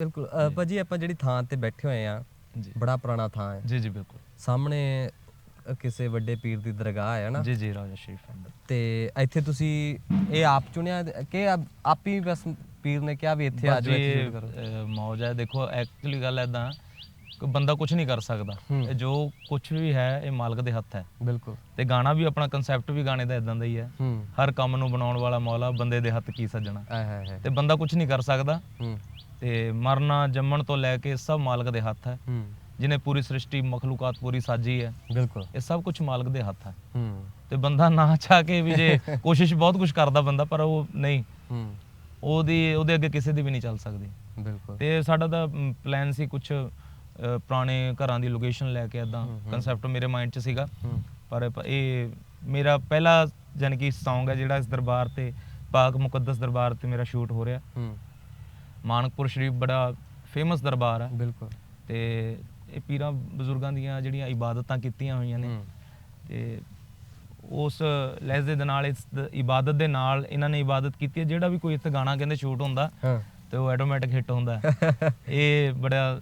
ਬਿਲਕੁਲ ਅ, ਭਾਜੀ ਆਪਾਂ ਜਿਹੜੀ ਥਾਂ ਤੇ ਬੈਠੇ ਹੋਏ ਆ ਜੀ। ਬੜਾ ਪੁਰਾਣਾ ਥਾਂ ਹੈ। ਜੀ ਜੀ ਬਿਲਕੁਲ। ਸਾਹਮਣੇ ਅ, ਕਿਸੇ ਵੱਡੇ ਪੀਰ ਦੀ ਦਰਗਾਹ ਹੈ ਨਾ। ਜੀ ਜੀ ਰਾਜਾ ਸ਼ਰੀਫ ਅੰਦਰ ਤੇ ਇੱਥੇ ਤੁਸੀਂ ਇਹ ਆਪ ਚੁਣਿਆ ਕਿ ਆਪ ਆਪ ਹੀ ਬਸ ਪੀਰ ਨੇ ਕਿਹਾ ਵੀ ਇੱਥੇ ਆ ਜਾਓ ਇੱਥੇ ਸ਼ੂਟ ਕਰੋ। ਅਹ, ਮੌਜ ਹੈ। ਦੇਖੋ ਐਕਚੁਅਲੀ ਗੱਲ ਐਦਾਂ ਕਿ ਬੰਦਾ ਕੁਝ ਨਹੀਂ ਕਰ ਸਕਦਾ। ਹੂੰ। ਇਹ ਜੋ ਕੁਝ ਵੀ ਹੈ ਇਹ ਮਾਲਕ ਦੇ ਹੱਥ ਹੈ। ਬਿਲਕੁਲ। ਤੇ ਗਾਣਾ ਵੀ ਆਪਣਾ ਕਨਸੈਪਟ ਵੀ ਗਾਣੇ ਦਾ ਇਦਾਂ ਦਾ ਹੀ ਹੈ। ਹੂੰ। ਹਰ ਕੰਮ ਨੂੰ ਬਣਾਉਣ ਵਾਲਾ ਮੌਲਾ ਬੰਦੇ ਦੇ ਹੱਥ ਕੀ ਸੱਜਣਾ। ਆਏ ਹਾਏ ਹਾਏ। ਤੇ ਬੰਦਾ ਕੁਝ ਨਹੀਂ ਕਰ ਸਕਦਾ। ਹੂੰ। ਤੇ ਮਰਨਾ ਜੰਮਣ ਤੋਂ ਲੈ ਕੇ ਸਭ ਮਾਲਕ ਦੇ ਹੱਥ ਹੈ। ਹੂੰ। ਜਿਨੇ ਪੂਰੀ ਸ੍ਰਿਸ਼ਟੀ ਮਖਲੂਕਾਤ ਪੂਰੀ ਸਾਜੀ ਹੈ। ਬਿਲਕੁਲ। ਇਹ ਸਭ ਕੁਝ ਮਾਲਕ ਦੇ ਹੱਥ ਹੈ। ਹੂੰ। ਤੇ ਬੰਦਾ ਨਾ ਚਾਹ ਕੇ ਵੀ ਜੇ ਕੋਸ਼ਿਸ਼ ਬਹੁਤ ਕੁਝ ਕਰਦਾ ਬੰਦਾ ਪਰ ਉਹ ਨਹੀਂ। ਹੂੰ। ਉਹਦੀ ਉਹਦੇ ਅੱਗੇ ਕਿਸੇ ਦੀ ਵੀ ਨਹੀਂ ਚੱਲ ਸਕਦੀ। ਬਿਲਕੁਲ। ਤੇ ਸਾਡਾ ਤਾਂ ਪਲਾਨ ਸੀ ਕੁਝ ਪੁਰਾਣੇ ਘਰਾਂ ਦੀ ਲੋਕੇਸ਼ਨ ਲੈ ਕੇ ਇਦਾਂ ਕਨਸੈਪਟ ਮੇਰੇ ਮਾਈਂਡ 'ਚ ਸੀਗਾ। ਪਰ ਇਹ ਮੇਰਾ ਪਹਿਲਾ ਯਾਨੀ ਕਿ Song ਹੈ ਜਿਹੜਾ ਇਸ ਦਰਬਾਰ ਤੇ ਪਾਕ ਮੁਕੱਦਸ ਦਰਬਾਰ ਤੇ ਮੇਰਾ ਸ਼ੂਟ ਹੋ ਰਿਹਾ। ਹੂੰ। ਮਾਨਕਪੁਰ ਸ਼ਰੀਫ ਬੜਾ ਫੇਮਸ ਦਰਬਾਰ ਹੈ ਬਿਲਕੁਲ। ਤੇ ਇਹ ਪੀਰਾਂ ਬਜ਼ੁਰਗਾਂ ਦੀਆਂ ਜਿਹੜੀਆਂ ਇਬਾਦਤਾਂ ਕੀਤੀਆਂ ਹੋਈਆਂ ਨੇ। ਤੇ ਉਸ ਲਹਿਜ਼ੇ ਦੇ ਨਾਲ ਇਸ ਇਬਾਦਤ ਦੇ ਨਾਲ ਇਹਨਾਂ ਨੇ ਇਬਾਦਤ ਕੀਤੀ ਹੈ। ਜਿਹੜਾ ਵੀ ਕੋਈ ਇੱਥੇ ਗਾਣਾ ਕਹਿੰਦੇ ਸ਼ੂਟ ਹੁੰਦਾ ਹਾਂ। ਤੇ ਉਹ ਆਟੋਮੈਟਿਕ ਹਿੱਟ ਹੁੰਦਾ ਹੈ। ਇਹ ਬੜਾ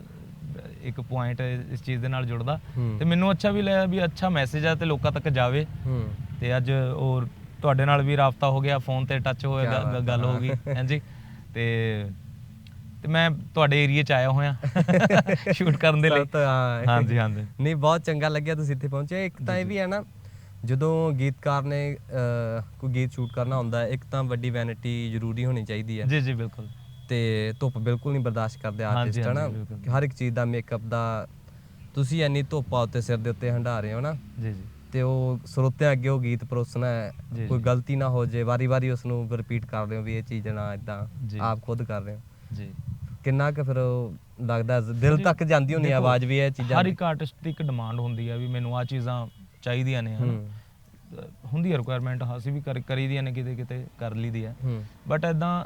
ਇੱਕ ਪੁਆਇੰਟ ਇਸ ਚੀਜ਼ ਦੇ ਨਾਲ ਜੁੜਦਾ। ਤੇ ਮੈਨੂੰ ਅੱਛਾ ਵੀ ਲੱਗਿਆ ਵੀ ਅੱਛਾ ਮੈਸੇਜ ਆ ਤੇ ਲੋਕਾਂ ਤੱਕ ਜਾਵੇ। ਹੂੰ। ਤੇ ਅੱਜ ਉਹ ਤੁਹਾਡੇ ਨਾਲ ਵੀ ਰਾਬਤਾ ਹੋ ਗਿਆ ਫੋਨ ਤੇ ਟੱਚ ਹੋਇਆ ਗੱਲ। ਹੋ ਗਈ ਹਾਂਜੀ। ਤੇ ਤੇ ਮੈਂ ਤੁਹਾਡੇ ਏਰੀਆ ਚ ਆਇਆ ਹੋਇਆ। ਸ਼ੂਟ ਕਰਨ ਦੇ ਲਈ। ਹਾਂ। ਹਾਂਜੀ ਹਾਂਜੀ। ਨਹੀਂ ਬਹੁਤ ਚੰਗਾ ਲੱਗਿਆ ਤੁਸੀਂ ਇੱਥੇ ਪਹੁੰਚੇ। ਇੱਕ ਤਾਂ ਇਹ ਵੀ ਹੈ ਨਾ ਜਦੋਂ ਗੀਤਕਾਰ ਨੇ ਕੋਈ ਗੀਤ ਸ਼ੂਟ ਕਰਨਾ ਹੁੰਦਾ ਹੈ ਇੱਕ ਤਾਂ ਵੱਡੀ ਵੈਨਿਟੀ ਜ਼ਰੂਰੀ ਹੋਣੀ ਚਾਹੀਦੀ ਹੈ। ਜੀ ਜੀ ਬਿਲਕੁਲ। ਤੇ ਧੁੱਪ ਬਿਲਕੁਲ ਨਹੀਂ ਬਰਦਾਸ਼ਤ ਕਰਦੇ ਆਰਟਿਸਟ ਹੈ ਨਾ? ਹਾਂਜੀ, ਬਿਲਕੁਲ। ਕਿ ਹਰ ਇੱਕ ਚੀਜ਼ ਦਾ ਮੇਕਅਪ ਦਾ ਤੁਸੀਂ ਇੰਨੀ ਧੁੱਪਾ ਉੱਤੇ ਸਿਰ ਦੇ ਉੱਤੇ ਹੰਢਾ ਰਹੇ ਹੋ ਨਾ ਜੀ ਜੀ। ਤੇ ਉਹ ਸਰੋਤਿਆਂ ਅੱਗੇ ਉਹ ਗੀਤ ਪਰੋਸਣਾ ਹੈ। ਕੋਈ। ਗਲਤੀ ਨਾ ਹੋ ਜੇ ਵਾਰੀ-ਵਾਰੀ ਉਸ ਨੂੰ ਰਿਪੀਟ ਕਰ ਰਹੇ ਹੋ ਵੀ ਇਹ ਚੀਜ਼ ਨਾ ਇਦਾਂ। ਆਪ ਖੁਦ ਕਰ ਰਹੇ ਹੋ। ਜੀ। ਕਿੰਨਾ ਕੁ ਫਿਰ ਉਹ ਲੱਗਦਾ ਦਿਲ ਤੱਕ ਜਾਂਦੀ ਹੋਣੀ ਦੇਖੋ, ਆਵਾਜ਼ ਵੀ ਇਹ ਚੀਜ਼ਾਂ ਹਰ। ਇੱਕ ਆਰਟਿਸਟ ਦੀ ਇੱਕ ਡਿਮਾਂਡ ਹੁੰਦੀ ਹੈ ਵੀ ਮੈਨੂੰ ਆ ਚੀਜ਼ਾਂ ਚਾਹੀਦੀਆਂ ਨੇ ਹਨਾ? ਹੁੰਦੀ ਹੈ ਰਿਕੁਆਇਰਮੈਂਟ ਅਸੀਂ ਵੀ ਕਰ ਕਰੀਦੀਆਂ ਨੇ ਕਿਤੇ ਕਿਤੇ ਕਰ ਲਈਦੀ ਹੂੰ। ਬਟ ਐਦਾਂ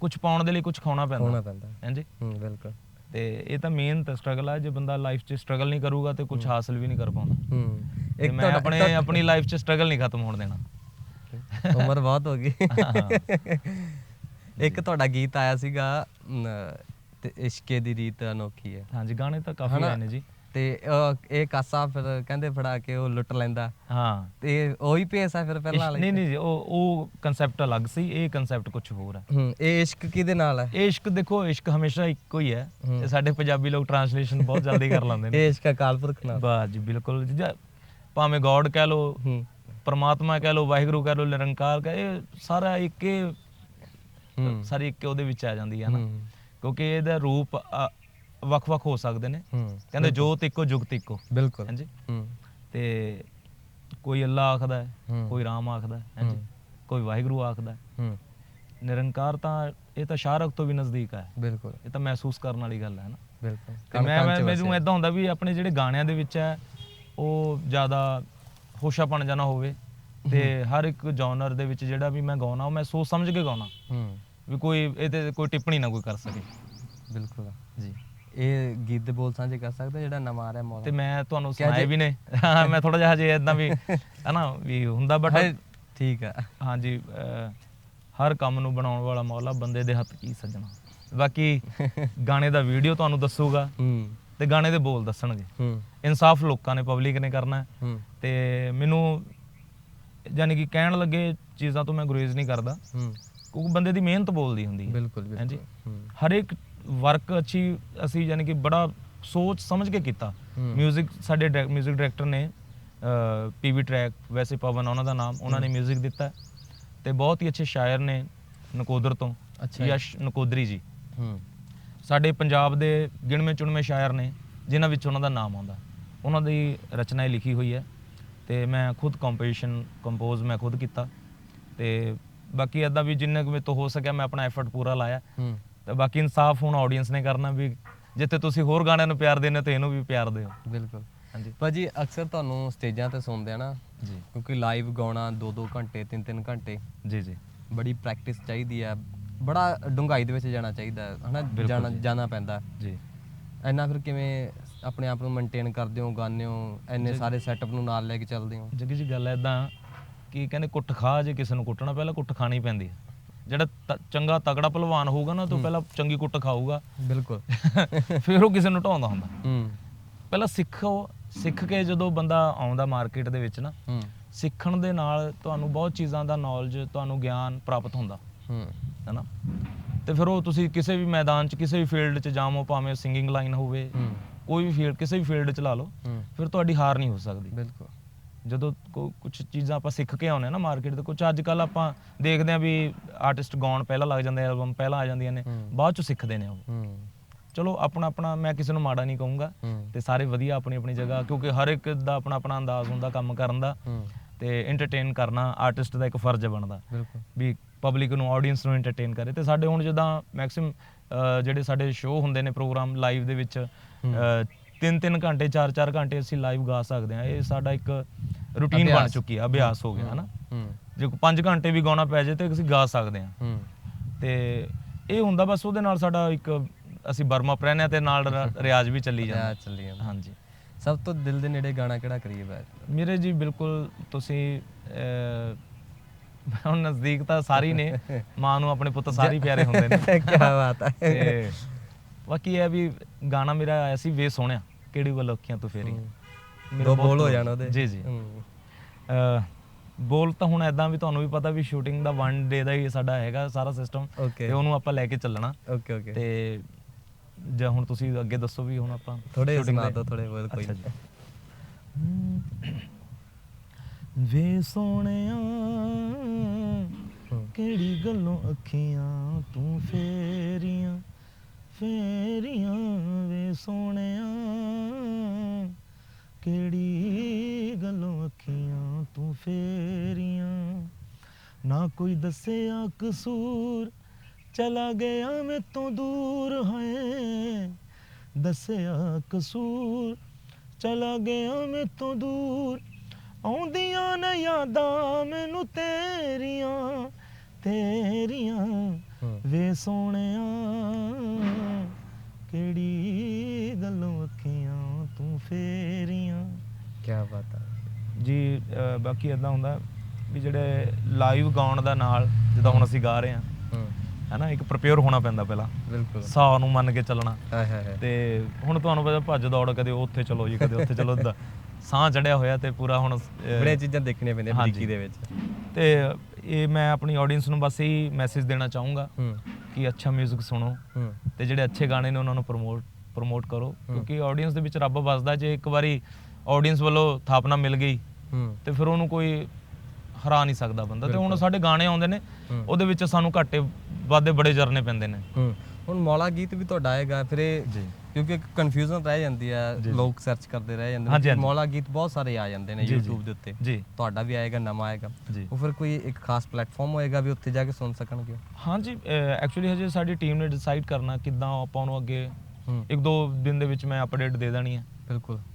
ਕੁਝ ਪਾਉਣ ਦੇ ਲਈ ਕੁਝ ਖਾਣਾ ਹੋਣਾ ਪੈਂਦਾ ਪੈਂਦਾ। ਹਾਂਜੀ। ਹੂੰ ਬਿਲਕੁਲ। ਤੇ ਇਹ ਤਾਂ ਮੇਨ ਤਾਂ ਸਟਰਗਲ ਹੈ ਜੇ ਬੰਦਾ ਲਾਈਫ 'ਚ ਸਟਰਗਲ ਨਹੀਂ ਕਰੂਗਾ ਤੇ ਕੁਝ ਹਾਸਲ ਵੀ ਨਹੀਂ ਕਰ ਪਾਉਂਦਾ। ਹੂੰ। ਇੱਕ ਮੈਂ ਆਪਣੇ ਆਪਣੀ ਲਾਈਫ 'ਚ ਸਟਰਗਲ ਨਹੀਂ ਖਤਮ ਹੋਣ ਦੇਣਾ। ਉਮਰ ਬਹੁਤ ਹੋ ਗਈ। ਇੱਕ ਤੁਹਾਡਾ ਗੀਤ ਆਇਆ ਸੀਗਾ ਅਮ, ਤੇ ਇਸ਼ਕੇ ਦੀ ਰੀਤ ਅਨੋਖੀ ਹੈ। ਹਾਂਜੀ ਗਾਣੇ ਤਾਂ ਕਾਫੀ? ਆਏ ਨੇ ਜੀ। ਤੇ ਅਹ, ਇਹ ਕਾਸਾ ਫਿਰ ਕਹਿੰਦੇ ਫੜਾ ਕੇ ਉਹ ਲੁੱਟ ਲੈਂਦਾ। ਹਾਂ। ਤੇ ਉਹੀ ਪੇਸ ਆ ਫਿਰ ਪਹਿਲਾਂ ਇਸ਼- ਵਾਲਾ ਨਹੀਂ ਨਹੀਂ ਜੀ, ਉਹ ਉਹ ਕਨਸੈਪਟ ਅਲੱਗ ਸੀ ਇਹ ਕਨਸੈਪਟ ਕੁਝ ਹੋਰ ਹੈ। ਹੂੰ ਇਹ ਇਸ਼ਕ ਕਿਹਦੇ ਨਾਲ ਹੈ? ਇਹ ਇਸ਼ਕ ਦੇਖੋ ਇਸ਼ਕ ਹਮੇਸ਼ਾ ਇੱਕੋ ਹੀ ਹੈ। ਹੂੰ। ਤੇ ਸਾਡੇ ਪੰਜਾਬੀ ਲੋਕ ਟਰਾਂਸਲੇਸ਼ਨ ਬਹੁਤ ਜਲਦੀ ਕਰ ਲੈਂਦੇ ਨੇ। ਇਹ ਇਸ਼ਕ ਅਕਾਲ ਪੁਰਖ ਨਾਲ। ਜੀ ਬਿਲਕੁਲ। ਜੀ, ਜਾਂ ਭਾਵੇਂ ਗੋਡ ਕਹਿ ਲੋ ਹੂੰ। ਪਰਮਾਤਮਾ ਕਹਿ ਲੋ ਵਾਹਿਗੁਰੂ ਕਹਿ ਲੋ ਨਿਰੰਕਾਰ ਕਹਿ ਇਹ ਸਾਰਾ ਇੱਕੇ ਹੂੰ ਸਾਰੀ ਇੱਕੇ ਉਹਦੇ ਵਿੱਚ ਆ ਜਾਂਦੀ ਹੈ ਨਾ ਹੂੰ, ਕਿਉਂਕਿ ਇਹਦਾ ਰੂਪ ਅ, ਵੱਖ-ਵੱਖ ਹੋ ਸਕਦੇ ਨੇ। ਹੂੰ ਕਹਿੰਦੇ ਜੋਤ ਇੱਕੋ ਜੁਗਤ ਇੱਕੋ। ਬਿਲਕੁਲ। ਹਾਂਜੀ। ਹੂੰ। ਤੇ ਕੋਈ ਅੱਲਾ ਆਖਦਾ ਹੈ ਹੂੰ। ਕੋਈ ਰਾਮ ਆਖਦਾ ਹੈ ਹਾਂਜੀ। ਹੂੰ। ਕੋਈ ਵਾਹਿਗੁਰੂ ਆਖਦਾ ਹੈ। ਹੂੰ। ਨਿਰੰਕਾਰ ਤਾਂ ਇਹ ਤਾਂ ਸ਼ਾਰਕ ਤੋਂ ਵੀ ਨਜ਼ਦੀਕ ਹੈ। ਬਿਲਕੁਲ। ਇਹ ਤਾਂ ਮਹਿਸੂਸ ਕਰਨ ਵਾਲੀ ਗੱਲ ਹੈ ਨਾ ਬਿਲਕੁਲ। ਤੇ ਮੈਂ ਮੈਂ- ਮੈਨੂੰ। ਇਦਾਂ ਹੁੰਦਾ ਵੀ ਆਪਣੇ ਜਿਹੜੇ ਗਾਣਿਆਂ ਦੇ ਵਿੱਚ ਹੈ ਉਹ ਜ਼ਿਆਦਾ ਹੋਸ਼ਾਪਣ ਜਾਣਾ ਹੋਵੇ। ਤੇ ਹਰ ਇੱਕ ਜਨਰ ਦੇ ਵਿੱਚ ਜਿਹੜਾ ਵੀ ਮੈਂ ਗਾਉਣਾ ਉਹ ਮੈਂ ਸੋਚ ਸਮਝ ਕੇ ਗਾਉਣਾ। ਹੂੰ। ਵੀ ਕੋਈ ਇਹਦੇ ਕੋਈ ਟਿੱਪਣੀ ਨਾ ਕੋਈ ਕਰ ਸਕੇ। ਬਿਲਕੁਲ ਜੀ। ਇਹ ਗੀਤ ਦੇ ਬੋਲ ਸਾਂਝੇ ਕਰ ਸਕਦਾ ਜਿਹੜਾ ਨਵਾਂ ਆ ਰਿਹਾ ਮੌਲਾ? ਤੇ ਮੈਂ ਤੁਹਾਨੂੰ ਸੁਣਾਏ ਵੀ ਨੇ। ਹਾਂ, ਮੈਂ ਥੋੜਾ ਜਿਹਾ ਹਜੇ ਇਦਾਂ ਵੀ ਹਨਾ ਵੀ ਹੁੰਦਾ ਬਟ ਠੀਕ ਆ। ਹਾਂਜੀ ਹਰ ਕੰਮ ਨੂੰ ਬਣਾਉਣ ਵਾਲਾ ਮੌਲਾ ਬੰਦੇ ਦੇ ਹੱਥ ਕੀ ਸੱਜਣਾ। ਬਾਕੀ ਗਾਣੇ ਦਾ ਵੀਡੀਓ ਤੁਹਾਨੂੰ ਦੱਸੂਗਾ। ਹੂੰ। ਤੇ ਗਾਣੇ ਦੇ ਬੋਲ ਦੱਸਣਗੇ। ਹੂੰ। ਇਨਸਾਫ ਲੋਕਾਂ ਨੇ ਪਬਲਿਕ ਨੇ ਕਰਨਾ। ਤੇ ਮੈਨੂੰ ਯਾਨੀ ਕਿ ਕਹਿਣ ਲੱਗੇ ਚੀਜ਼ਾਂ ਤੋਂ ਮੈਂ ਗੁਰੇਜ਼ ਨਹੀਂ ਕਰਦਾ ਹੂੰ ਕਿਉਂਕਿ ਬੰਦੇ ਦੀ ਮਿਹਨਤ ਬੋਲਦੀ ਹੁੰਦੀ ਹੈ ਬਿਲਕੁਲ ਹਾਂਜੀ ਬਿਲਕੁਲ ਹੂੰ ਹਰ ਇੱਕ ਵਰਕ ਅੱਛੀ ਅਸੀਂ ਯਾਨੀ ਕਿ ਬੜਾ ਸੋਚ ਸਮਝ ਕੇ ਕੀਤਾ ਹੂੰ। 뮤직 ਸਾਡੇ 뮤직 ਡਾਇਰੈਕਟਰ ਨੇ ਪੀਵੀ ਟਰੈਕ ਵੈਸੇ ਪਵਨ ਉਹਨਾਂ ਦਾ ਨਾਮ ਉਹਨਾਂ ਨੇ 뮤직 ਦਿੱਤਾ ਹੈ। ਤੇ ਬਹੁਤ ਹੀ ਅੱਛੇ ਸ਼ਾਇਰ ਨੇ ਨਕੋਦਰ ਤੋਂ ਅੱਛਾ ਜੀ। ਯਸ਼ ਨਕੋਦਰੀ ਜੀ ਹੂੰ ਸਾਡੇ ਪੰਜਾਬ ਦੇ ਗਿਣਵੇਂ ਚੁਣਵੇਂ ਸ਼ਾਇਰ ਨੇ ਜਿਨ੍ਹਾਂ ਵਿੱਚ ਉਹਨਾਂ ਦਾ ਨਾਮ ਆਉਂਦਾ ਉਹਨਾਂ ਦੀ ਰਚਨਾ ਇਹ ਲਿਖੀ ਹੋਈ ਹੈ ਤੇ ਮੈਂ ਖੁਦ ਕੰਪੋਜੀਸ਼ਨ ਕੰਪੋਜ਼ ਮੈਂ ਖੁਦ ਕੀਤਾ। ਤੇ ਬਾਕੀ ਏਦਾਂ ਵੀ ਜਿੰਨਾ ਕੁ ਮੇਰੇ ਤੋਂ ਹੋ ਸਕਿਆ ਮੈਂ ਆਪਣਾ ਐਫਰਟ ਪੂਰਾ ਲਾਇਆ। ਹੂੰ। ਤੇ ਬਾਕੀ ਇਨਸਾਫ ਹੁਣ ਆਡੀਅנס ਨੇ ਕਰਨਾ ਵੀ ਜਿੱਥੇ ਤੁਸੀਂ ਹੋਰ ਗਾਣਿਆਂ ਨੂੰ ਪਿਆਰ ਦਿੰਦੇ ਹੋ ਤੇ ਇਹਨੂੰ ਵੀ ਪਿਆਰ ਦਿਓ। ਬਿਲਕੁਲ। ਹਾਂਜੀ। ਭਾਜੀ ਅਕਸਰ ਤੁਹਾਨੂੰ ਸਟੇਜਾਂ ਤੇ ਸੁਣਦੇ ਆ ਨਾ ਜੀ। ਕਿਉਂਕਿ ਲਾਈਵ ਗਾਉਣਾ 2-2 ਘੰਟੇ 3-3 ਘੰਟੇ। ਜੀ ਜੀ। ਬੜੀ ਪ੍ਰੈਕਟਿਸ ਚਾਹੀਦੀ ਆ। ਬੜਾ ਡੂੰਘਾਈ ਦੇ ਵਿੱਚ ਜਾਣਾ ਚਾਹੀਦਾ ਹੈ, ਹਨਾ? ਬਿਲਕੁਲ ਜਾਣਾ ਜੀ। ਜਾਣਾ ਪੈਂਦਾ। ਜੀ। ਇੰਨਾ ਫਿਰ ਕਿਵੇਂ ਆਪਣੇ ਆਪ ਨੂੰ ਮੇਨਟੇਨ ਕਰਦੇ ਹੋ ਗਾਉਂਦੇ ਹੋ ਇੰਨੇ ਸਾਰੇ ਸੈਟਅਪ ਨੂੰ ਨਾਲ ਲੈ ਕੇ ਚੱਲਦੇ ਹੋ। ਜੱਗੀ ਜੀ ਗੱਲ ਐਦਾਂ ਕਿ ਕਹਿੰਦੇ ਕੁੱਟ ਖਾ ਜੇ ਕਿਸੇ ਨੂੰ ਕੁੱਟਣਾ ਪਹਿਲਾਂ ਕੁੱਟ ਖਾਣੀ ਪੈਂਦੀ ਹੈ। ਜਿਹੜਾ ਤ- ਚੰਗਾ ਤਗੜਾ ਪਹਿਲਵਾਨ ਹੋਊਗਾ ਨਾ ਤੋਂ ਪਹਿਲਾਂ ਚੰਗੀ ਕੁੱਟ ਖਾਊਗਾ। ਬਿਲਕੁਲ। ਫਿਰ ਉਹ ਕਿਸੇ ਨੂੰ ਢਾਉਂਦਾ ਹੁੰਦਾ। ਹੂੰ। ਪਹਿਲਾਂ ਸਿੱਖੋ ਸਿੱਖ ਕੇ ਜਦੋਂ ਬੰਦਾ ਆਉਂਦਾ ਮਾਰਕੀਟ ਦੇ ਵਿੱਚ ਨਾ ਹੂੰ। ਸਿੱਖਣ ਦੇ ਨਾਲ ਤੁਹਾਨੂੰ ਬਹੁਤ ਚੀਜ਼ਾਂ ਦਾ ਨੌਲੇਜ ਤੁਹਾਨੂੰ ਗਿਆਨ ਪ੍ਰਾਪਤ ਹੁੰਦਾ। ਹੂੰ। ਹੈਨਾ? ਤੇ ਫਿਰ ਉਹ ਤੁਸੀਂ ਕਿਸੇ ਵੀ ਮੈਦਾਨ 'ਚ ਕਿਸੇ ਵੀ ਫੀਲਡ 'ਚ ਜਾਮੋ ਭਾਵੇਂ ਸਿੰਗਿੰਗ ਲਾਈਨ ਹੋਵੇ ਹੂੰ। ਕੋਈ ਵੀ ਫੀਲਡ ਕਿਸੇ ਵੀ ਫੀਲਡ 'ਚ ਲਾ ਲਓ ਫਿਰ ਤੁਹਾਡੀ ਹਾਰ ਨਹੀਂ ਹੋ ਸਕਦੀ। ਬਿਲਕੁਲ। ਜਦੋਂ ਕੁਝ ਚੀਜ਼ਾਂ ਆਪਾਂ ਸਿੱਖ ਕੇ ਆਉਂਦੇ ਆ ਨਾ ਮਾਰਕੀਟ ਤੇ ਕੁਝ ਅੱਜ ਕੱਲ ਆਪਾਂ ਦੇਖਦੇ ਆ ਵੀ ਆਰਟਿਸਟ ਗਾਉਣ ਪਹਿਲਾਂ ਲੱਗ ਜਾਂਦੇ ਐਲਬਮ ਪਹਿਲਾਂ ਆ ਜਾਂਦੀਆਂ ਨੇ। ਬਾਅਦ ਚ ਸਿੱਖਦੇ ਨੇ ਉਹ। ਚਲੋ ਆਪਣਾ ਆਪਣਾ ਮੈਂ ਕਿਸੇ ਨੂੰ ਮਾੜਾ ਨਹੀਂ ਕਹੂੰਗਾ ਤੇ ਸਾਰੇ ਵਧੀਆ ਆਪਣੀ ਆਪਣੀ ਜਗ੍ਹਾ ਕਿਉਂਕਿ ਹਰ ਇੱਕ ਦਾ ਆਪਣਾ ਆਪਣਾ ਅੰਦਾਜ਼ ਹੁੰਦਾ ਕੰਮ ਕਰਨ ਦਾ ਤੇ ਐਂਟਰਟੇਨ ਕਰਨਾ ਆਰਟਿਸਟ ਦਾ ਇੱਕ ਫਰਜ਼ ਬਣਦਾ। ਵੀ ਪਬਲਿਕ ਨੂੰ ਆਡੀਅנס ਨੂੰ ਐਂਟਰਟੇਨ ਕਰੇ। ਤੇ ਸਾਡੇ ਹੁਣ ਜਿੱਦਾਂ ਮੈਕਸਿਮਮ ਜਿਹੜੇ ਸਾਡੇ ਸ਼ੋਅ ਹੁੰਦੇ ਨੇ ਪ੍ਰੋਗਰਾਮ ਲਾਈਵ ਦੇ ਵਿੱਚ ਤਿੰਨ ਤਿੰਨ ਘੰਟੇ ਚਾਰ ਚਾਰ ਘੰਟੇ ਅਸੀਂ ਲਾਈਵ ਗਾ ਸਕਦੇ ਹਾਂ। ਇਹ ਸਾਡਾ ਇੱਕ ਰੂਟੀਨ ਬਣ ਅਭਿਆਸ। ਚੁੱਕੀ ਆ ਅਭਿਆਸ ਹੋ ਗਿਆ ਹਨਾ? ਹੂੰ। ਜੇ 5 ਘੰਟੇ ਵੀ ਗਾਉਣਾ ਪੈ ਜਾਏ ਤੇ ਅਸੀਂ ਗਾ ਸਕਦੇ ਹਾਂ। ਹੂੰ। ਤੇ ਇਹ ਹੁੰਦਾ ਬਸ ਉਹਦੇ ਨਾਲ ਸਾਡਾ ਇੱਕ ਅਸੀਂ ਬਰਮਾ ਪ੍ਰੈਨਿਆ ਤੇ ਨਾਲ ਰ- ਰਿਆਜ਼ ਵੀ ਚੱਲੀ ਜਾਂਦਾ। ਚੱਲੀ ਜਾਂਦਾ। ਹਾਂਜੀ। ਸਭ ਤੋਂ ਦਿਲ ਦੇ ਨੇੜੇ ਗਾਣਾ ਕਿਹੜਾ ਕਰੀਏ ਬੈਠ ਮੇਰੇ ਜੀ ਬਿਲਕੁਲ ਤੁਸੀਂ ਅਹ, ਹੁਣ ਨਜ਼ਦੀਕ ਤਾਂ ਸਾਰੀ ਨੇ। ਮਾਂ ਨੂੰ ਆਪਣੇ ਪੁੱਤ ਸਾਰੇ ਹੀ ਪਿਆਰੇ ਹੁੰਦੇ ਨੇ। ਕੀ ਬਾਤ ਹੈ। ਤੇ ਬਾਕੀ ਇਹ ਵੀ ਗਾਣਾ ਮੇਰਾ ਆਇਆ ਸੀ ਵੇ ਸੋਹਣਿਆ। ਕਿਹੜੀ ਵੱਲ ਅੱਖੀਆਂ ਤੋਂ ਫੇਰੀਆਂ। ਮੇਰਾ ਦੋ ਬਹੁਤ ਬੋਲ ਹੋ ਜਾਣ ਉਹਦੇ। ਜੀ ਜੀ। ਹੂੰ। ਅਹ, ਬੋਲ ਤਾਂ ਹੁਣ ਐਦਾਂ ਵੀ ਤੁਹਾਨੂੰ ਵੀ ਪਤਾ ਵੀ ਸ਼ੂਟਿੰਗ ਦਾ ਵਨ ਡੇ ਦਾ ਹੀ ਸਾਡਾ ਹੈਗਾ ਸਾਰਾ ਸਿਸਟਮ ਤੇ ਉਹਨੂੰ ਆਪਾਂ ਲੈ ਕੇ ਚੱਲਣਾ। ਓਕੇ ਓਕੇ ਤੇ ਜੇ ਹੁਣ ਤੁਸੀਂ ਅੱਗੇ ਦੱਸੋ ਵੀ ਹੁਣ ਆਪਾਂ ਥੋੜੇ ਸੁਣਾ ਦੇ- ਦਿਓ ਥੋੜੇ ਬੋਲ ਕੋਈ। ਅੱਛਾ ਜੀ। ਵੇ ਸੋਹਣਿਆ। ਕਿਹੜੀ ਗੱਲੋਂ ਅੱਖੀਆਂ ਤੂੰ ਫੇਰੀਆਂ? ਫੇਰੀਆਂ ਵੇ ਸੋਹਣਿਆ, ਕਿਹੜੀ ਗੱਲੋਂ ਅੱਖੀਆਂ ਤੂੰ ਫੇਰੀਆਂ? ਨਾ ਕੋਈ ਦੱਸਿਆ ਕਸੂਰ, ਚਲਾ ਗਿਆ ਮੈਂ ਤੋਂ ਦੂਰ ਹੈ ਦੱਸਿਆ ਕਸੂਰ, ਚਲਾ ਗਿਆ ਮੈਂ ਤੋਂ ਦੂਰ। ਆਉਂਦੀਆਂ ਨੇ ਯਾਦਾਂ ਮੈਨੂੰ ਤੇਰੀਆਂ ਤੇਰੀਆਂ ਵੇ ਸੋਹਣਿਆ ਕਿਹੜੀ ਗੱਲੋਂ ਅੱਖੀਆਂ ਤੂੰ ਫੇਰੀਆਂ? ਕੀ ਬਾਤ ਹੈ ਜੀ ਬਾਕੀ ਇਦਾਂ ਹੁੰਦਾ ਵੀ ਜਿਹੜੇ ਲਾਈਵ ਗਾਉਣ ਦਾ ਨਾਲ ਜਿੱਦਾਂ ਹੁਣ ਅਸੀਂ ਗਾ ਰਹੇ ਹਾਂ ਹੂੰ। ਹੈਨਾ ਇੱਕ ਪ੍ਰਪੇਅਰ ਹੋਣਾ ਪੈਂਦਾ ਪਹਿਲਾਂ। ਬਿਲਕੁਲ। ਸਾਹ ਨੂੰ ਮੰਨ ਕੇ ਚੱਲਣਾ। ਹਾਏ ਹਾਏ ਤੇ ਹੁਣ ਤੁਹਾਨੂੰ ਪਤਾ ਭੱਜ ਦੌੜ ਕਦੇ ਉੱਥੇ ਚਲੋ ਜੀ ਕਦੇ ਉੱਥੇ ਚਲੋ ਸਾਹ ਚੜਿਆ ਹੋਇਆ ਤੇ ਪੂਰਾ ਹੁਣ ਬੜੀਆਂ ਚੀਜ਼ਾਂ ਦੇਖਣੀਆਂ ਪੈਂਦੀਆਂ। ਬਰੀਕੀ ਦੇ ਵਿੱਚ। ਤੇ ਇਹ ਮੈਂ ਆਪਣੀ ਆਡੀਅנס ਨੂੰ ਬਸ ਇਹੀ ਮੈਸੇਜ ਦੇਣਾ ਚਾਹੂੰਗਾ ਕਿ ਅੱਛਾ 뮤직 ਸੁਣੋ ਤੇ ਜਿਹੜੇ ਅੱਛੇ ਗਾਣੇ ਨੇ ਉਹਨਾਂ ਨੂੰ ਪ੍ਰਮੋਟ ਪ੍ਰਮੋਟ ਕਰੋ। ਕਿਉਂਕਿ ਆਡੀਅנס ਦੇ ਵਿੱਚ ਰੱਬ ਵੱਸਦਾ ਜੇ ਇੱਕ ਵਾਰੀ ਆਡੀਅנס ਵੱਲੋਂ ਥਾਪਨਾ ਮਿਲ ਗਈ ਤੇ ਫਿਰ ਉਹਨੂੰ ਕੋਈ ਹਰਾ ਨਹੀਂ ਸਕਦਾ ਬੰਦਾ। ਤੇ ਹੁਣ ਸਾਡੇ ਗਾਣੇ ਆਉਂਦੇ ਨੇ ਉਹਦੇ ਵਿੱਚ ਸਾਨੂੰ ਘਾਟੇ ਵਾਦੇ ਬੜੇ ਜਰਨੇ ਪੈਂਦੇ ਨੇ। ਹੁਣ ਮੌਲਾ ਗੀਤ ਵੀ ਤੁਹਾਡਾ ਹੈਗਾ ਫਿਰ ਇਹ ਕਿਉਂਕਿ ਇੱਕ ਕਨਫਿਊਜ਼ਨ ਰਹਿ ਜਾਂਦੀ ਆ। ਲੋਕ ਸਰਚ ਕਰਦੇ ਰਹਿ ਜਾਂਦੇ ਨੇ। ਹਾਂਜੀ। ਮੌਲਾ ਗੀਤ ਬਹੁਤ ਸਾਰੇ ਆ ਜਾਂਦੇ ਨੇ ਜੀ, ਜੀ। YouTube ਦੇ ਉੱਤੇ। ਜੀ। ਤੁਹਾਡਾ ਵੀ ਆਏਗਾ ਨਵਾਂ ਆਏਗਾ। ਜੀ। ਉਹ ਫਿਰ ਕੋਈ ਇੱਕ ਖਾਸ ਪਲੇਟਫਾਰਮ ਹੋਏਗਾ ਵੀ ਉੱਥੇ ਜਾ ਕੇ ਸੁਣ ਸਕਣਗੇ? ਹਾਂਜੀ ਐਕਚੁਅਲੀ ਹਜੇ ਸਾਡੀ ਟੀਮ ਨੇ ਡਿਸਾਈਡ ਕਰਨਾ ਕਿੱਦਾਂ ਆਪਾਂ ਉਹਨੂੰ ਅੱਗੇ ਹੂੰ। ਇੱਕ ਦੋ ਦਿਨ ਦੇ ਵਿੱਚ ਮੈਂ ਅਪਡੇਟ ਦੇ ਦੇਣੀ ਹੈ ਬਿਲਕੁਲ।